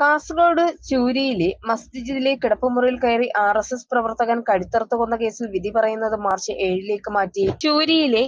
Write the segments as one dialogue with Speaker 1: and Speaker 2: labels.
Speaker 1: കാസർഗോഡ് ചൂരിയിലെ മസ്ജിദിലെ കിടപ്പുമുറിയിൽ കയറി R S S പ്രവർത്തകൻ കഴുത്തറുത്ത് കൊന്ന കേസിൽ വിധി പറയുന്നത് മാർച്ച് ഏഴിലേക്ക് മാറ്റി. ചൂരിയിലെ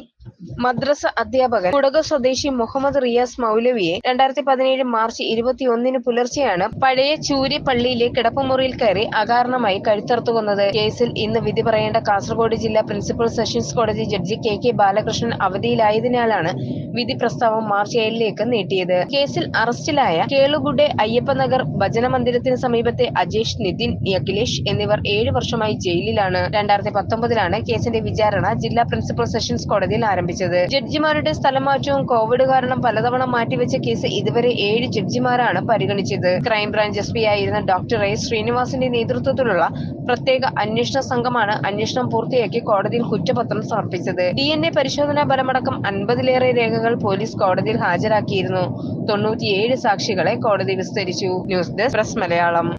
Speaker 1: മദ്രസ അധ്യാപകൻ കുടക സ്വദേശി മുഹമ്മദ് റിയാസ് മൗലവിയെ രണ്ടായിരത്തി പതിനേഴ് മാർച്ച് ഇരുപത്തിയൊന്നിന് പുലർച്ചെയാണ് പഴയ ചൂരി പള്ളിയിലെ കിടപ്പുമുറിയിൽ കയറി അകാരണമായി കഴുത്തറുത്ത് കൊന്നത്. കേസിൽ ഇന്ന് വിധി പറയേണ്ട കാസർഗോഡ് ജില്ലാ പ്രിൻസിപ്പൽ സെഷൻസ് കോടതി ജഡ്ജി കെ കെ ബാലകൃഷ്ണൻ അവധിയിലായതിനാലാണ് വിധി പ്രസ്താവം മാർച്ച് ഏഴിലേക്ക് നീട്ടിയത്. കേസിൽ അറസ്റ്റിലായ കേളുഗുഡെ അയ്യപ്പനഗർ ഭജന മന്ദിരത്തിന് സമീപത്തെ അജേഷ് നിതിൻ അഖിലേഷ് എന്നിവർ ഏഴ് വർഷമായി ജയിലിലാണ്. രണ്ടായിരത്തി പത്തൊമ്പതിലാണ് കേസിന്റെ വിചാരണ ജില്ലാ പ്രിൻസിപ്പൽ സെഷൻസ് കോടതിയിൽ ആരംഭിച്ചത്. ജഡ്ജിമാരുടെ സ്ഥലമാറ്റവും കോവിഡ് കാരണം പലതവണ മാറ്റിവെച്ച കേസ് ഇതുവരെ ഏഴ് ജഡ്ജിമാരാണ് പരിഗണിച്ചത്. ക്രൈംബ്രാഞ്ച് എസ് പി ആയിരുന്ന ഡോക്ടർ എ. ശ്രീനിവാസിന്റെ നേതൃത്വത്തിലുള്ള പ്രത്യേക അന്വേഷണ സംഘമാണ് അന്വേഷണം പൂർത്തിയാക്കി കോടതിയിൽ കുറ്റപത്രം സമർപ്പിച്ചത്. ഡി പരിശോധനാ ഫലമടക്കം അൻപതിലേറെ രേഖകൾ പോലീസ് കോടതിയിൽ ഹാജരാക്കിയിരുന്നു. തൊണ്ണൂറ്റിയേഴ് സാക്ഷികളെ കോടതി വിസ്തരിച്ചു. News desk press
Speaker 2: Malayalam.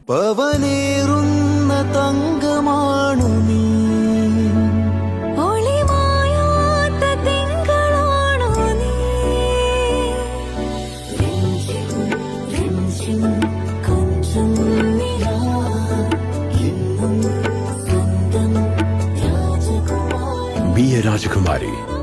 Speaker 2: തങ്കമാണു നീ.
Speaker 3: രാജകുമാരി.
Speaker 4: Be a Rajakumari.